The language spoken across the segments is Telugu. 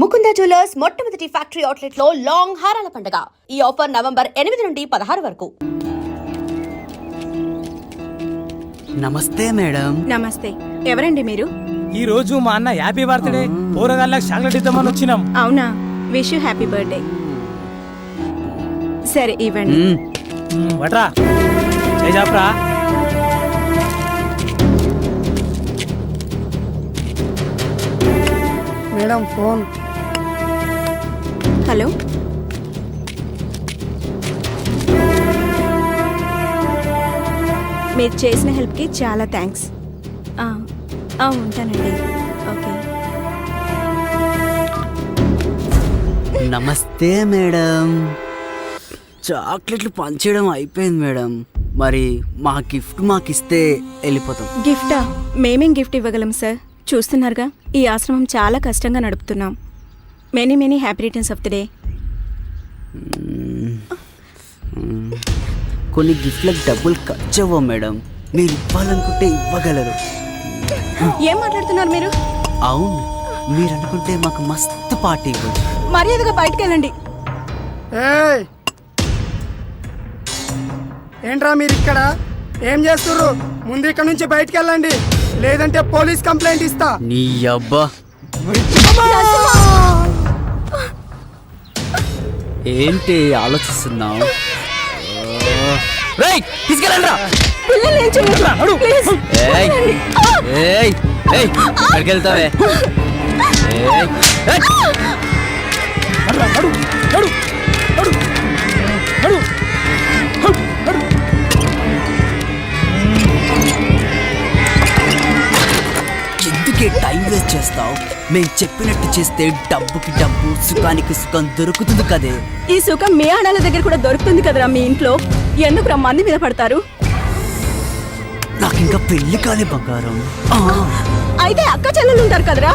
ముకుంద జ్యువెలర్స్ మొట్టమొదటి ఫ్యాక్టరీ అవుట్లెట్లో లాంగ్ హారాల పండుగ. ఈ ఆఫర్ నవంబర్ ఎనిమిది నుండి పదహారు వరకు. నమస్తే మేడం. నమస్తే. ఎవరండి మీరు? ఈ రోజు మా అన్న హ్యాపీ బర్త్డే. పూరగాళ్ళకి చాక్లెట్ ఇద్దామని వచ్చినాం. అవునా? విష్ యూ హ్యాపీ బర్త్డే సరే ఇవ్వండి. వట్రా చేజాప్రా మేడం ఫోన్. హలో? మీరు చేసిన హెల్ప్కి చాలా థ్యాంక్స్ ఉంటానండి. ఓకే. నమస్తే మేడం. చాక్లెట్లు పంచేయడం అయిపోయింది మేడం. మరి మా గిఫ్ట్ మాకు ఇస్తే వెళ్ళిపోతాం. గిఫ్టా? మేమేం గిఫ్ట్ ఇవ్వగలం సార్? చూస్తున్నారుగా ఈ ఆశ్రమం చాలా కష్టంగా నడుపుతున్నాం. Many many happy returns of the day కొన్ని గిఫ్ట్లకు డబ్బులు ఖర్చు అవ్వవు మేడం. మీరు ఇవ్వాలనుకుంటే ఇవ్వగలరు. ఏం మాట్లాడుతున్నారు మీరు? అవును మీరు అనుకుంటే మాకు మస్తు పార్టీ ఇవ్వచ్చు మర్యాదగా బయటకు వెళ్ళండి ఏయ్! ఏంట్రా మీరు ఇక్కడ? ఏం చేస్తుర్రు? ముందు ఇక్కడ నుంచి బయటికి వెళ్ళండి లేదంటే పోలీస్ కంప్లైంట్ ఇస్తా. నీ అబ్బా. ఏంటి ఆలోచిస్తున్నావు? తీసుకెళ్ళండి పిల్లల్ని ఏం చేయొద్దు. ప్లీజ్. ఏయ్ ఏయ్ ఏయ్ ఎక్కడికి వెళ్తావే? ఏయ్ చేస్తావు? మేము చెప్పినట్టు చేస్తే డబ్బుకి డబ్బు సుఖానికి సుఖం దొరుకుతుంది కదే. ఈ సుఖం మీ ఆడాల దగ్గర కూడా దొరుకుతుంది కదరా మీ ఇంట్లో? ఎందుకు రా మంది మీద పడతారు? నాకు ఇంకా పెళ్ళి కాలే బంగారం అయితే అక్క చెల్లెలు ఉంటారు కదరా?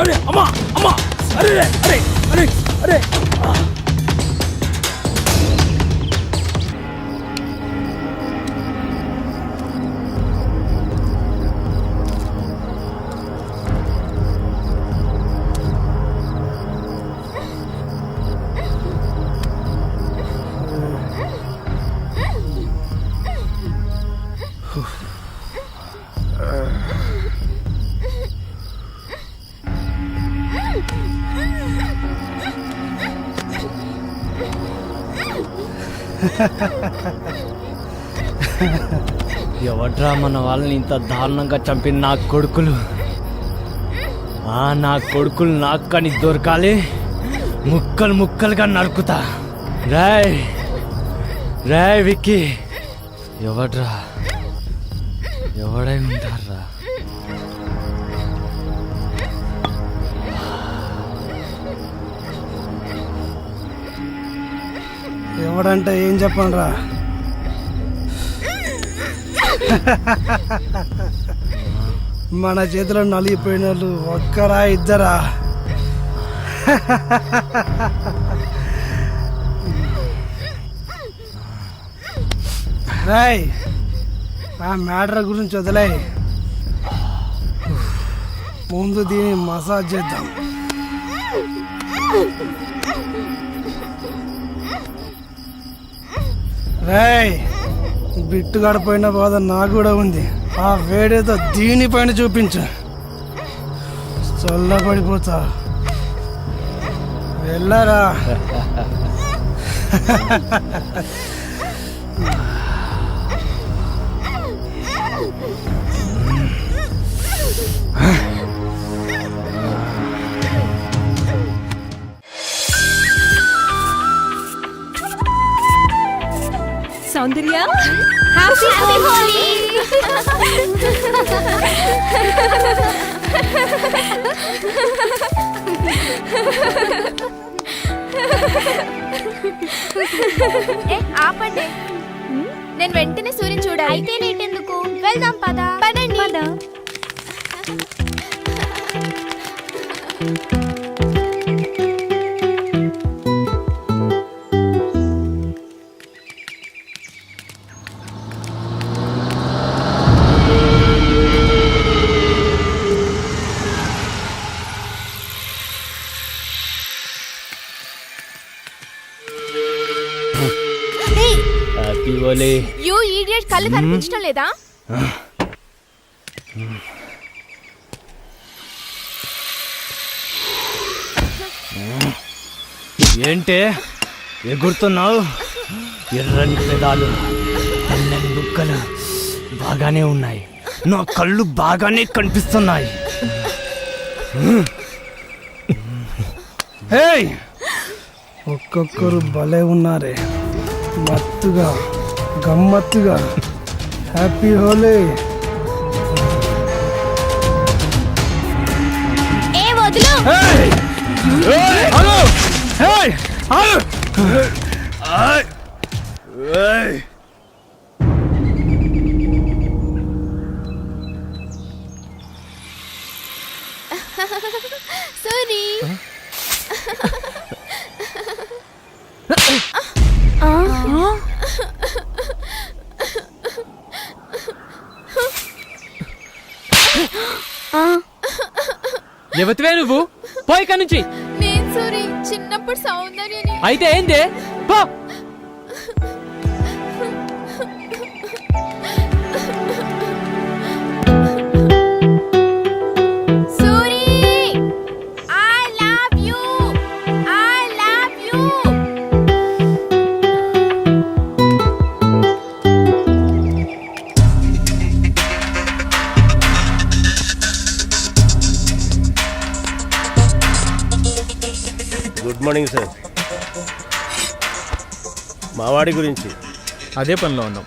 అరే అమ్మా అమ్మా అరే అరే ఎవడ్రా మన వాళ్ళని ఇంత దారుణంగా చంపిన నా కొడుకులు? ఆ నా కొడుకులు నాకు కానీ దొరకాలి? ముక్కలు ముక్కలుగా నరుకుతా. రాయ్ రాయ్ విక్కీ. ఎవడ్రా? ఎవడై ఉంటారా ఎవడంటే ఏం చెప్పండిరా మన చేతిలో నలిగిపోయిన వాళ్ళు ఒక్కరా ఇద్దరా? రాయ్ ఆ మ్యాటర్ గురించి వదిలే. ముందు దీన్ని మసాజ్ చేద్దాం. రేయ్ బిట్టు గడిపోయిన బాధ నాకు కూడా ఉంది. ఆ వేడేదో దీనిపైన చూపించు. చల్లబడిపోతా. వెళ్ళరా? సౌందర్య? హ్యాపీ హోలీ ఏ, ఆపండి. నేను వెంటనే సూర్యుని చూడాలి. అయితే లేటెందుకు వెళ్దాం పద. పదండి. కళ్ళు కనిపించడం లేదా? ఏంటే? ఎగురుతున్నావు? ఎర్రని పెదాలు తెల్లని బుక్కలు బాగానే ఉన్నాయి. నా కళ్ళు బాగానే కనిపిస్తున్నాయి! ఒక్కొక్కరు భలే ఉన్నారే. మత్తుగా గమ్మత్తుగా హ్యాపీ హోలీ ఏ వదులు. ఎవతివే నువ్వు? పోయి నుంచి. చిన్నప్పుడు సౌందర్యని అయితే ఏంది? పో. మావాడి గురించి. అదే పనిలో ఉన్నాం.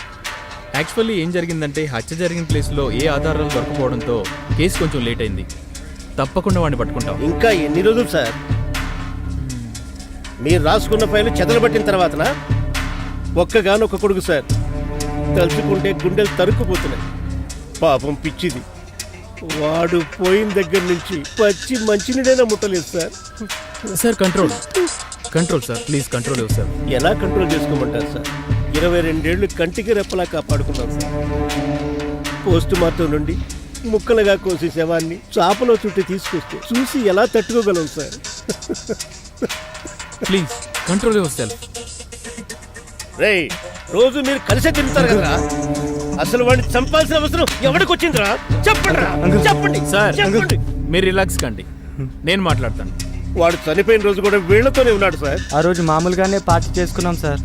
యాక్చువల్లీ ఏం జరిగిందంటే హత్య జరిగిన ప్లేస్లో ఏ ఆధారాలు దొరకపోవడంతో కేసు కొంచెం లేట్ అయింది. తప్పకుండా వాడిని పట్టుకుంటాం. ఇంకా ఎన్ని రోజులు సార్? మీరు రాసుకున్న ఫైలు చెదలబట్టిన తర్వాతనా? ఒక్కగానొక్క కొడుకు సార్. తలుచుకుంటే గుండెలు తరుక్కుపోతున్నాయి. పాపం పిచ్చిది. వాడు పోయిన దగ్గర నుంచి పచ్చి మంచినీడైనా ముట్టలేదు sir. Sir control control sir please control ఇవ్వు సార్ ఎలా కంట్రోల్ చేసుకోమంటారు సార్ ఇరవై రెండేళ్ళు కంటికి రెప్పలా కాపాడుకున్నాం సార్ పోస్ట్ మార్టం నుండి ముక్కలుగా కోసి శవాన్ని చాపలో చుట్టి తీసుకొస్తే చూసి ఎలా తట్టుకోగలం sir please control yourself రేయ్ రోజు మీరు కలిసే తింటారు కదా? అసలు వాడిని చంపాల్సిన అవసరం ఎవరికి వచ్చిందిరా చెప్పండి రా, చెప్పండి. సార్ చెప్పండి. మీరు రిలాక్స్ కండి. నేను మాట్లాడతాను. వాడు చనిపోయిన రోజు కూడా వీళ్ళతోనే ఉన్నాడు సార్. ఆ రోజు మామూలుగానే పార్టీ చేసుకున్నాం సార్.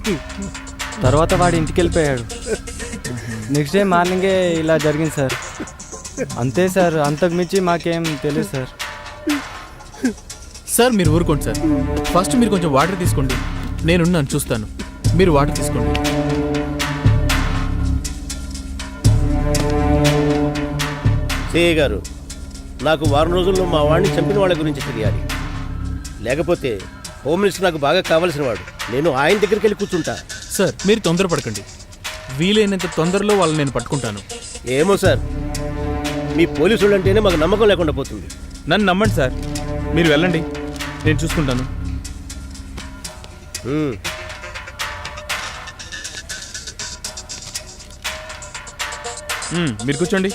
తర్వాత వాడు ఇంటికి వెళ్ళిపోయాడు నెక్స్ట్ డే మార్నింగే ఇలా జరిగింది సార్. అంతే సార్ అంతకు మించి మాకేం తెలియదు సార్. సార్ మీరు ఊరుకోండి సార్. ఫస్ట్ మీరు కొంచెం వాటర్ తీసుకోండి. నేనున్నాను చూస్తాను. మీరు వాటర్ తీసుకోండి. సిఏ గారు నాకు వారం రోజుల్లో మా వాడిని చంపిన వాళ్ళ గురించి తెలియాలి. లేకపోతే హోమ్ మినిస్టర్ నాకు బాగా కావలసిన వాడు. నేను ఆయన దగ్గరికి వెళ్ళి కూర్చుంటా. సార్ మీరు తొందరపడకండి. వీలైనంత తొందరలో వాళ్ళని నేను పట్టుకుంటాను. ఏమో సార్. మీ పోలీసులు అంటేనే మాకు నమ్మకం లేకుండా పోతుంది. నన్ను నమ్మండి సార్. మీరు వెళ్ళండి. నేను చూసుకుంటాను. ఉమ్. మ్మ్, మీరు కూర్చోండి.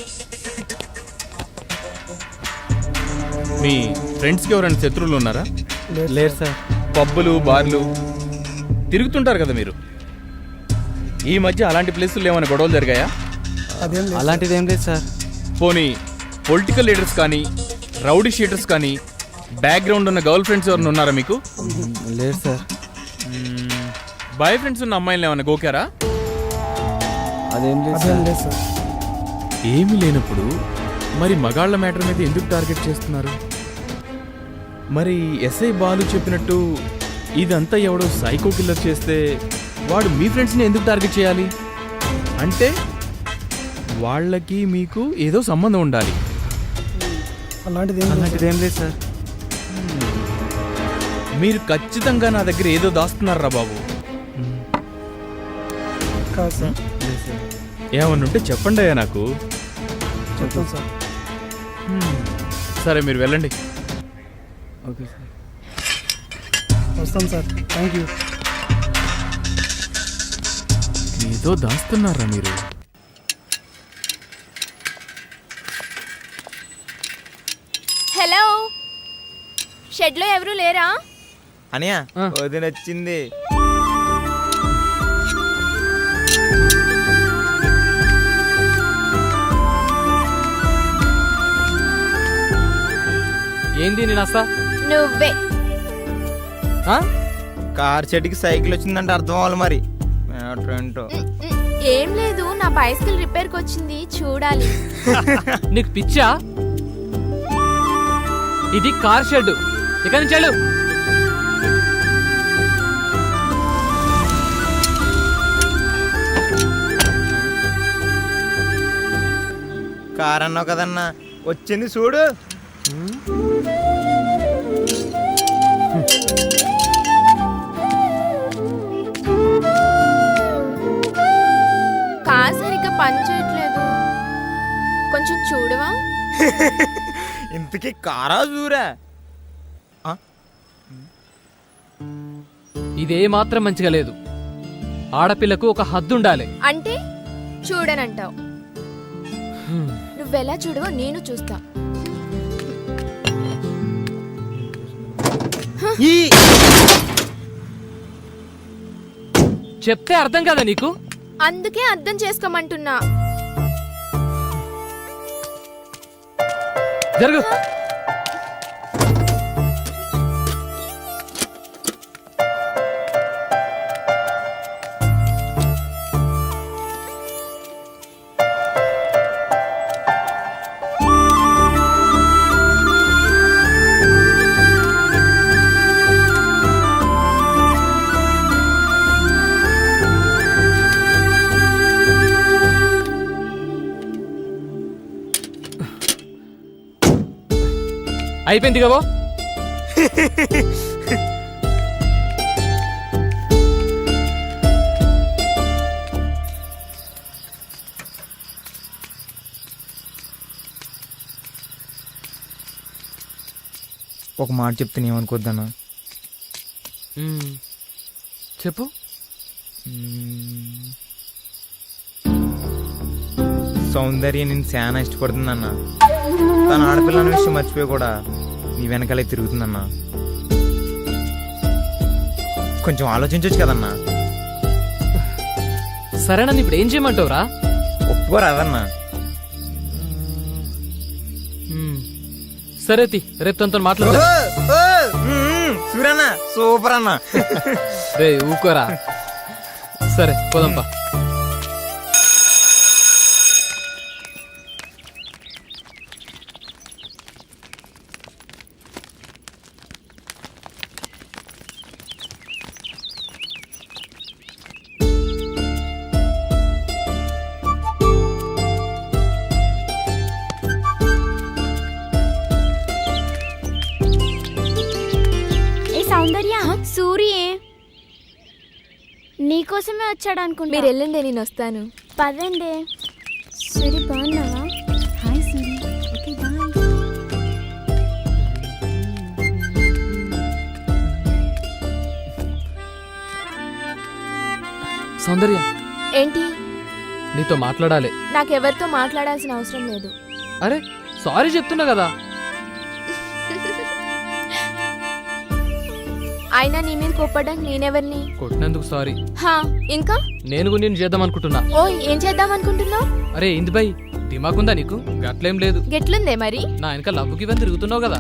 మీ ఫ్రెండ్స్కి ఎవరైనా శత్రువులు ఉన్నారా? లేరు సార్. పబ్బులు బార్లు. తిరుగుతుంటారు కదా మీరు. ఈ మధ్య అలాంటి ప్లేసుల్లో ఏమైనా గొడవలు జరిగాయా? అలాంటిది ఏం లేదు సార్. పోనీ పొలిటికల్ లీడర్స్ కానీ రౌడీ షీటర్స్ కానీ బ్యాక్గ్రౌండ్ ఉన్న గర్ల్ ఫ్రెండ్స్ ఎవరైనా ఉన్నారా మీకు? లేరు సార్. బాయ్ ఫ్రెండ్స్ ఉన్న అమ్మాయిలు ఏమైనా గోకారా? అదేం లేదు సార్. ఏమీ లేనప్పుడు మరి మగాళ్ళ మ్యాటర్ మీద ఎందుకు టార్గెట్ చేస్తున్నారు? మరి ఎస్ఐ బాలు చెప్పినట్టు ఇదంతా ఎవడో సైకో కిల్లర్ చేస్తే వాడు మీ ఫ్రెండ్స్ని ఎందుకు టార్గెట్ చేయాలి? అంటే వాళ్ళకి మీకు ఏదో సంబంధం ఉండాలి. అలాంటిది అలాంటిది ఏం లేదు సార్. మీరు ఖచ్చితంగా నా దగ్గర ఏదో దాస్తున్నారా బాబు? కాదు సార్. ఏమన్నుంటే చెప్పండి అయ్యా నాకు. చెప్తాను సార్. సరే మీరు వెళ్ళండి. Okay sir. వస్తాం సార్. థ్యాంక్ యూ ఏదో దాస్తున్నారా మీరు? హలో. షెడ్లో ఎవరు లేరా? అనియా. వదిన వచ్చింది. ఏంది నేను వస్తా నువ్వే? కార్ చెట్టుకి సైకిల్ వచ్చిందంటే అర్థం అవ్వాలి మరి. ఏంటో. ఏం లేదు నా బైసికల్ రిపేర్కి వచ్చింది చూడాలి. నీకు పిచ్చా? ఇది కార్ షెడ్ ఇక్కడి నుంచి వెళ్ళు. కార్ అన్నావు కదన్నా. వచ్చింది చూడు. పని చేయట్లేదు కొంచెం చూడవా? ఇంతకీ కారా చూరా ఇదే మాత్రం మంచిగా లేదు. ఆడపిల్లకు ఒక హద్దు ఉండాలి అంటే? చూడనంటావు. నువ్వెలా చూడవో నేను చూస్తా. చెప్తే అర్థం కదా నీకు? అందుకే అర్థం చేసుకోమంటున్నా. జరుగు. అయిపోయింది కాబో ఒక మాట చెప్తే ఏమనుకోద్దన్నా. చెప్పు. సౌందర్య నేను చాలా ఇష్టపడుతుందన్న తన ఆడపిల్ల అనే విషయం మర్చిపోయి కూడా నీ వెనకాలే తిరుగుతుందన్న. కొంచెం ఆలోచించవచ్చు కదన్నా. సరే నన్ను ఇప్పుడు ఏం చేయమంటావురా? ఒప్పుకోరాదన్నా. సరే తి రేపు తనతో సూరన్న సూపర్ అన్న. రే ఊకోరా. సరే పోదంపా. వచ్చాడు అనుకుంటా మీరు వెళ్ళండి నేను వస్తాను. పదండి. సూరి బాగున్నావా? Hi Suri. Okay bye. Soundarya. ఏంటి? నీతో మాట్లాడాలి. నాకెవరితో మాట్లాడాల్సిన అవసరం లేదు. అరే సారీ చెప్తున్నా కదా. అయినా నీ మీద కోప్పడానికి నేనెవరిని? కొట్టినందుకు సారీ. హా ఇంకా? నేను నేను చేద్దాం అనుకుంటున్నా. ఓ ఏం చేద్దాం అనుకుంటున్నావు? అరే ఇంది బై దిమాకుందా నీకు? గట్లేం లేదు. గెట్లుందే మరి? నా వెనక లవ్వుకి ఇవన్నీ తిరుగుతున్నావు కదా.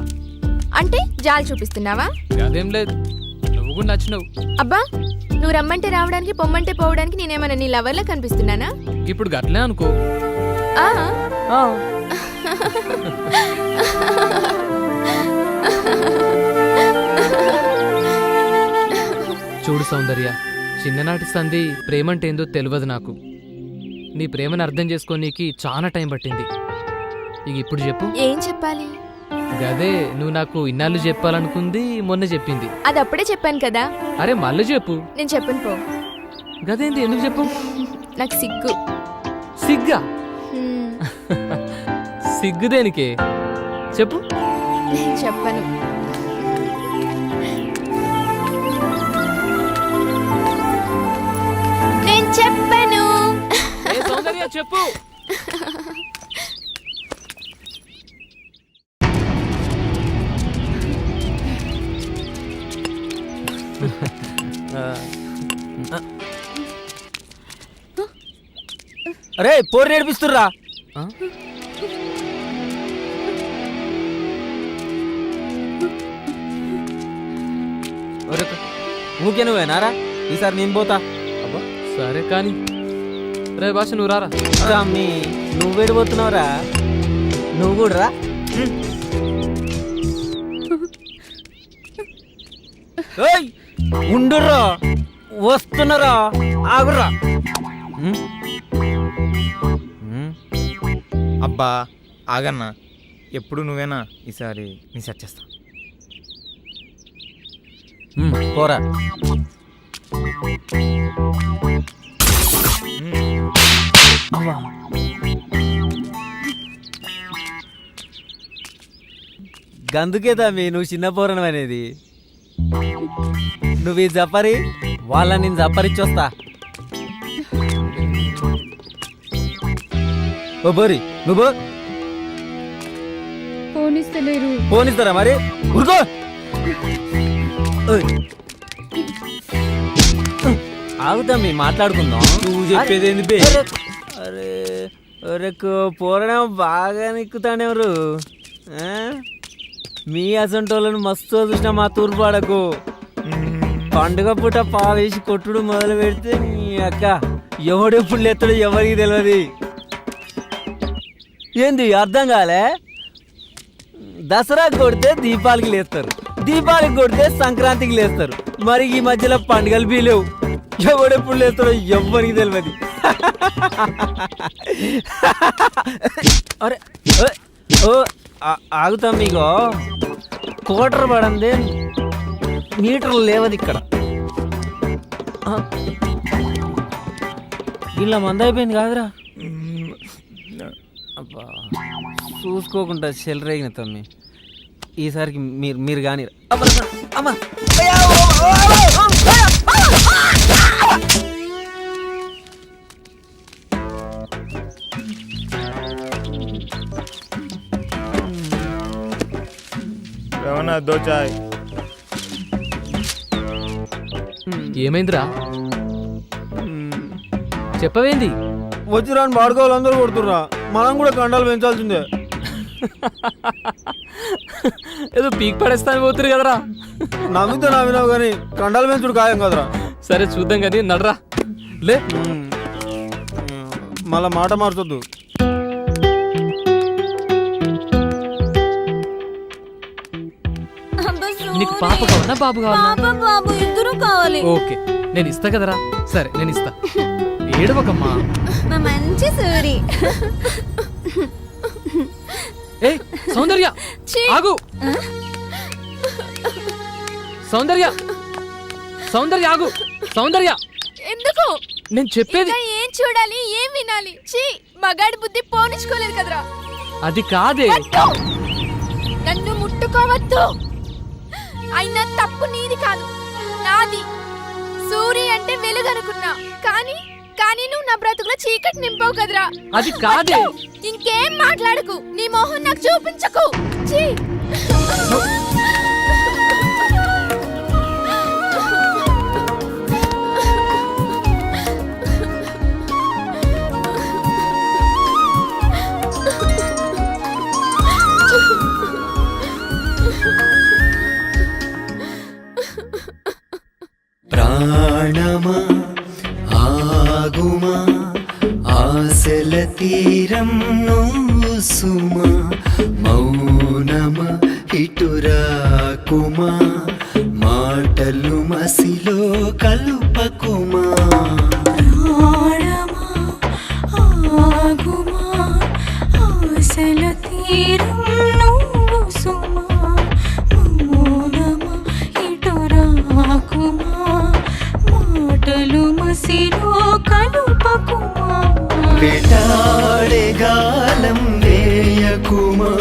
అంటే జాలి చూపిస్తున్నావా? అదేం లేదు. నువ్వు కూడా నచ్చినావు. అబ్బా నువ్వు రమ్మంటే రావడానికి పొమ్మంటే పోవడానికి నేనేమన్నా నీ లవర్లా కనిపిస్తున్నానా? ఇప్పుడు గట్లే అనుకో. ఆ. ఆ, చూడు సౌందర్య చిన్ననాటి సంధి ప్రేమంటే ఏందో తెలియదు నాకు. నీ ప్రేమను అర్థం చేసుకోనీకి చాలా టైం పట్టింది. ఇక ఇప్పుడు చెప్పు. ఏం చెప్పాలి? గదే నువ్వు నాకు ఇన్నాళ్ళు చెప్పాలనుకుంది మొన్న చెప్పింది. అది అప్పుడే చెప్పాను కదా. అరే మళ్ళీ చెప్పు. నేను చెప్పను పో. గదేంది ఎందుకు చెప్పు? నాకు సిగ్గు. సిగ్గా? సిగ్గు దేనికే? చెప్పు. నేను చెప్పను. సౌందర్య చెప్పు. అరే పోరు నేర్పిస్తుర్రా? ఊకే నువ్వేనారా? ఈసారి నేను పోతా. అబ్బా. సరే కానీ రే భాష నువ్వు రారా? అమ్మి నువ్వు వెళ్ళిపోతున్నావురా నువ్వు కూడా రా. ఏయ్, ఉండుర్రా. వస్తున్నారా? ఆగుర్రా. అబ్బా ఆగన్నా. ఎప్పుడు నువ్వేనా? ఈసారి నీ సెట్ చేస్తా. పోరా. గందుకే తమ్మి నువ్వు చిన్న పోరణం అనేది. నువ్వు ఈ జపరి వాళ్ళ నేను జపరిచ్చొస్తా ఓ బోరి నువ్వు పోనిస్తలేరు. పోనిస్తారా మరి? ఉరుకో. ఆగుతాం మీ మాట్లాడుకుందాం. నువ్వు చెప్పేది ఏంది బే? అరే, అరే పోరడం బాగా నిక్కుతాడెవరు? మీ అసంటోళ్ళను మస్తు చూసిన మా తూర్పాడకు పండుగ పూట పావేసి కొట్టుడు మొదలు పెడితే నీ అక్క ఎవడెప్పుడు లేస్తాడో ఎవరికి తెలియదు ఏంది అర్థం కాలే? దసరాకి కొడితే దీపాలకి లేస్తారు. దీపాలకి కొడితే సంక్రాంతికి లేస్తారు. మరి ఈ మధ్యలో పండుగలు బీ లేవు ఎవడెప్పుడు లేస్తాడో ఎవ్వరికి తెలియదు అరే ఓ, ఆగుతాం మీకు కోటర్ పడందే మీటర్లు లేవది ఇక్కడ. ఇలా మంద అయిపోయింది కాదురా అబ్బా చూసుకోకుండా చెలరేగిన తమ్మి ఈసారికి మీరు మీరు కానీ అమ్మా అయ్యా. ఏమన్నా దోచాయ్ ఏమైందిరా? చెప్పవేంది? వచ్చి రాని బాడుకోవాలి అందరూ కొడుతుర్రా. మనం కూడా కండాలు పెంచాల్సిందే. ఏదో పీక్ పడేస్తాను పోతురు కదరా. నవ్వితే నవ్వినావు కానీ కండాలు పెంచుడు ఖాయం కదరా. సరే చూద్దాం కానీ నడరా. లే. మళ్ళా మాట మార్చొద్దు. నీకు పాప కావాలా బాబు కావాలా? బాబు ఇద్దరు కావాలి. ఓకే. నేను ఇస్తా కదరా. సరే నేను ఇస్తా. ఏడవకమ్మా. మా మంచి సూరి. ఏ సౌందర్య ఆగు. సౌందర్య సౌందర్య ఆగు. సౌందర్య! ఎందుకు? నేను చెప్పేది ఇంకా ఏం చూడాలి ఏం వినాలి? చీ మగాడి బుద్ధి పోనిచ్చుకోలేదు కదరా. అది కాదే. వద్దు! నన్ను ముట్టుకోవద్దు! అయినా తప్పు నీది కాదు. నాది. సూరి అంటే వెలుగు అనుకున్నా కానీ కానీ నువ్వు నా బ్రతుకులో చీకటి నింపావు కదరా. అది కాదే. వద్దు! ఇంకేం మాట్లాడకు. నీ మొహం నాకు చూపించకు. చీ ప్రాణమా ఆగుమా ఆశల తీరం నువ్వు సుమా మౌనమ ఇటురాకుమా మాటలు మసిలో కలుపకుమా. వేటాడే గాలం వేయకుమా?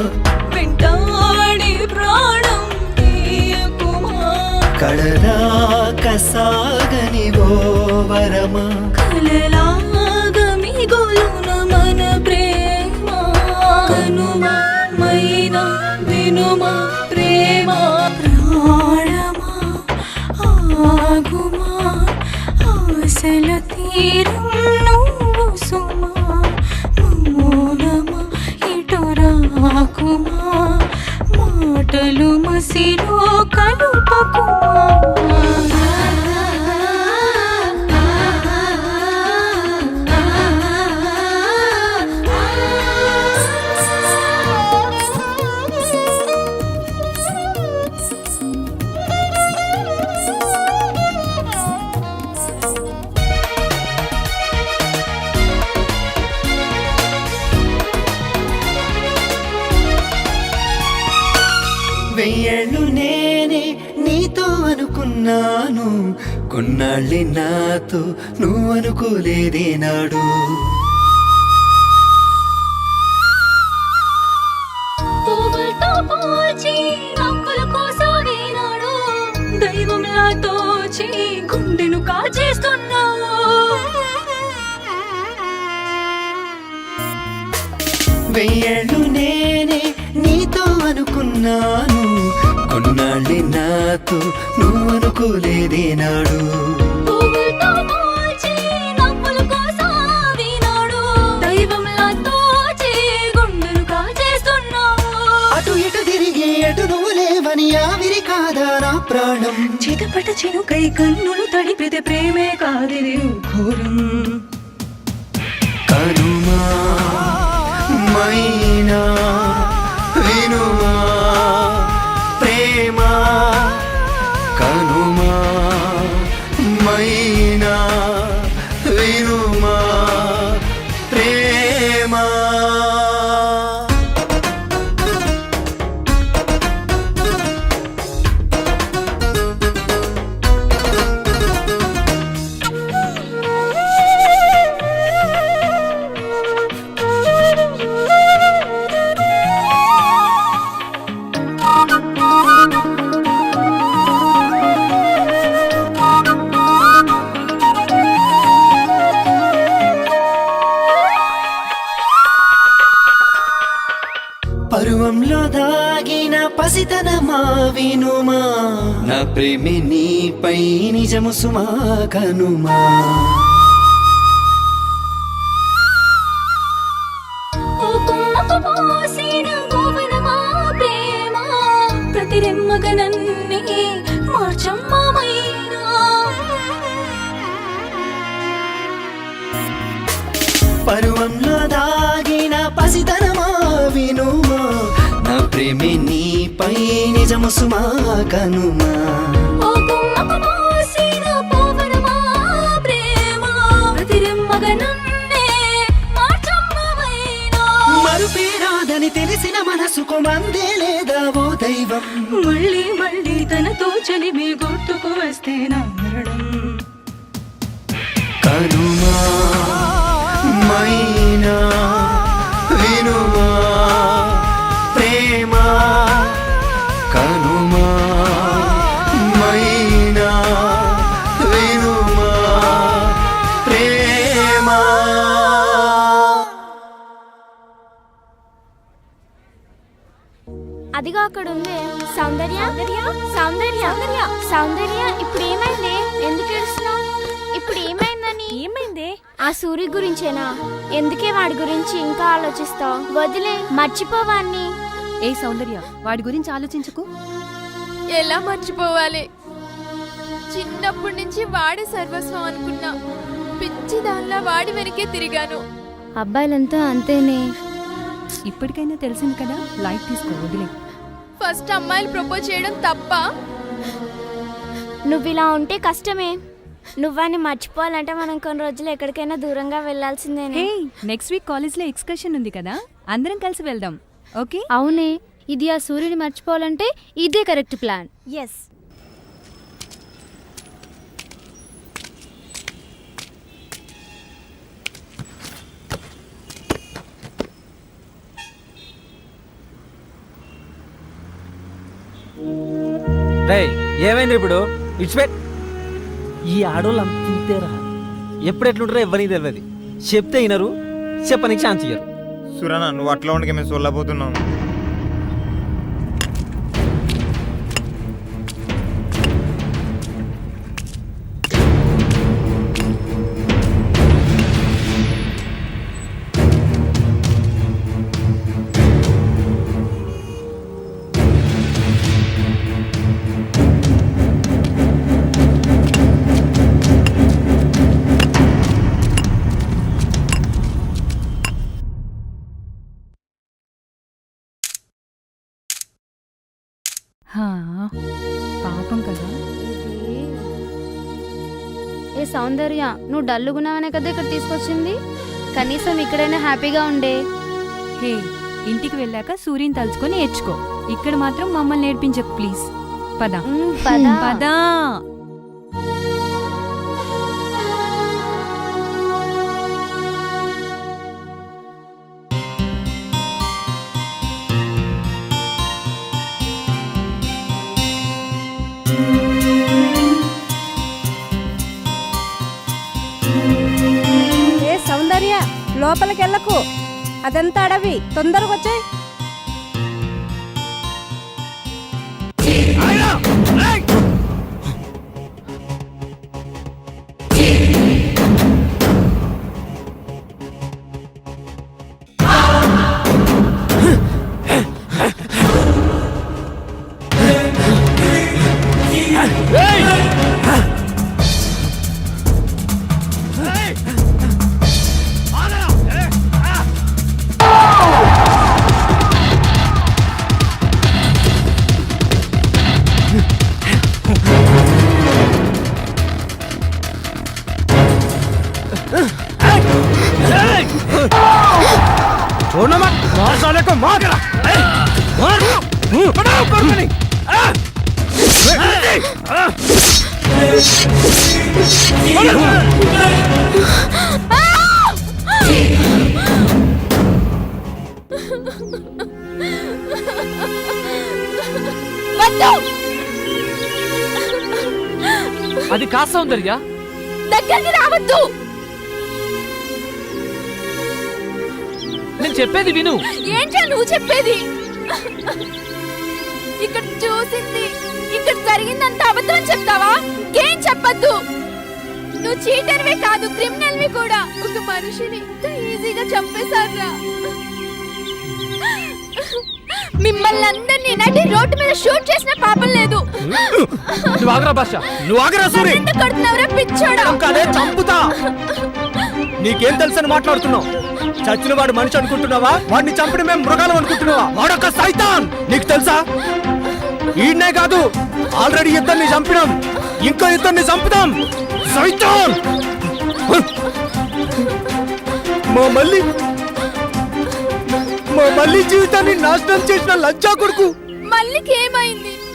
వెంటాడి ప్రాణం తీయకుమా కడరాక సాగని ఓ వరమా కలలాగా మిగులున మన ప్రేమ కనుమా మైనా వినుమా ప్రేమ? ప్రాణమా ఆగుమా? ఆశల తీరం మాటలు అనుకోలేదే నాడు పువ్వులతో పోల్చి నవ్వులకు సాగినాడు దైవంలా తోచి గుండెను కాచేస్తున్నావు వెయ్యేళ్ళు నేనే నీతో అనుకున్నాను. కొన్నాళ్ళే నాతో నువ్వు అనుకోలేదే ఆవిరి కాదా నా ప్రాణం? చిటపట చినుకై కన్నులు తడిపితే ప్రేమే కాదిది ఘోరం. కనుమా మైనా ప్రేమి నీపై నిజము సుమా కనుమా ఓ కొమ్మకు పోసిన గోవనమా ప్రేమ. ప్రతి రెమ్మగ నన్నే మార్చమ్మమైనా పరువంలో దాగిన పసితనమా వినుమా. నా ప్రేమి నీపై నిజము సుమా కనుమా. మరుపేరాదని తెలిసిన మనసుకు మందే లేదా ఓ దైవం? మళ్ళీ మళ్ళీ తనతో చలిమి గుర్తుకు వస్తే నా మరణం? కనుమా మైనా వినుమా. అదిగో అక్కడ ఉంది సౌందర్య సౌందర్య సౌందర్య ఇప్పుడు ఏమైంది? ఎందుకు ఏడుస్తున్నావు? ఇప్పుడు ఏమైందని? ఏమైంది? ఆ సూర్య గురించేనా? ఎందుకే వాడి గురించి ఇంకా ఆలోచిస్తావు? వదిలే మర్చిపోవాన్ని. ఏ సౌందర్య వాడి గురించి ఆలోచించకు. ఎలా మర్చిపోవాలి? చిన్నప్పటి నుంచి వాడే సర్వస్వం అనుకున్నా. పిచ్చి దానిలా వాడి వెనకే తిరిగాను. అబ్బాయిలంతా అంతేనే. ఇప్పటికైనా తెలిసింది కదా లైట్ తీసుకో వదిలే. ఫస్ట్ అమ్మాయిలు ప్రపోజ్ చేయడం తప్ప? నువ్వు ఇలా ఉంటే కష్టమే. నువ్వాన్ని మర్చిపోవాలంటే మనం కొన్ని రోజులు ఎక్కడికైనా దూరంగా వెళ్ళాల్సిందేనే. హే నెక్స్ట్ వీక్ కాలేజ్లో ఎక్స్కర్షన్ ఉంది కదా అందరం కలిసి వెళ్దాం ఓకే? అవునే ఇది ఆ సూర్యుని మర్చిపోవాలంటే ఇదే కరెక్ట్ ప్లాన్. ఎస్ రే ఏమైంది ఇప్పుడు? ఇచ్చిపెట్ ఈ ఆడోళ్ళు అంతేరా ఎప్పుడు ఎట్లుంటారో ఎవరికి తెలియదు చెప్తే వినరు చెప్పనికి ఛాన్స్ ఇయ్యరు. సురానా నువ్వు అట్లా ఉండకే మేము చూడలేకపోతున్నాము ఏ సౌందర్య నువ్వు డల్లుగున్నావనే కదా ఇక్కడ తీసుకొచ్చింది? కనీసం ఇక్కడైనా హ్యాపీగా ఉండే. హే ఇంటికి వెళ్ళాక సూర్యుని తలుచుకొని ఏడ్చుకో. ఇక్కడ మాత్రం మమ్మల్ని నేర్పించకు ప్లీజ్. పద. పద. అదంతా అడవి. తొందరగా వచ్చాయి. సౌందర్య! దగ్గరికి రావద్దు! నేను చెప్పేది విను. ఏంటా నువ్వు చెప్పేది? ఇక్కడ చూసింది ఇక్కడ జరిగిందంత అబద్ధం చెప్తావా? ఏం చెప్పద్దు? నువ్వు చీటర్వే కాదు క్రిమినల్వి కూడా. ఒక మనిషిని ఇంత ఈజీగా చంపేశారా మిమ్మల్ని అందరినీ నటి రోడ్డు మీద షూట్ చేసిన పాపం లేదు. నువ్వు ఆగరా భాష నువ్వు ఆగరా సూరి. ఎందుకు కొడుతున్నావురా పిచ్చోడా? అదే చంపుతా. నీకేం తెలుసని మాట్లాడుతున్నావు? చచ్చిన వాడు మనిషి అనుకుంటున్నావా? వాడిని చంపడం మేము మృగాలం అనుకుంటున్నావా? వాడొక సైతాన్. నీకు తెలుసా? ఈయనే కాదు ఆల్రెడీ ఇద్దరిని చంపినాం. ఇంకో ఇద్దరిని చంపుదాం సైతాన్! మా మళ్ళీ మళ్ళీ జీవితాన్ని నాశనం చేసిన లంచా కొడుకు. మళ్ళీకి ఏమైంది?